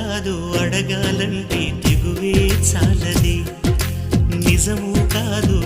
కాదు అడగాలంటే తెగువే చాలది. నిజము కాదు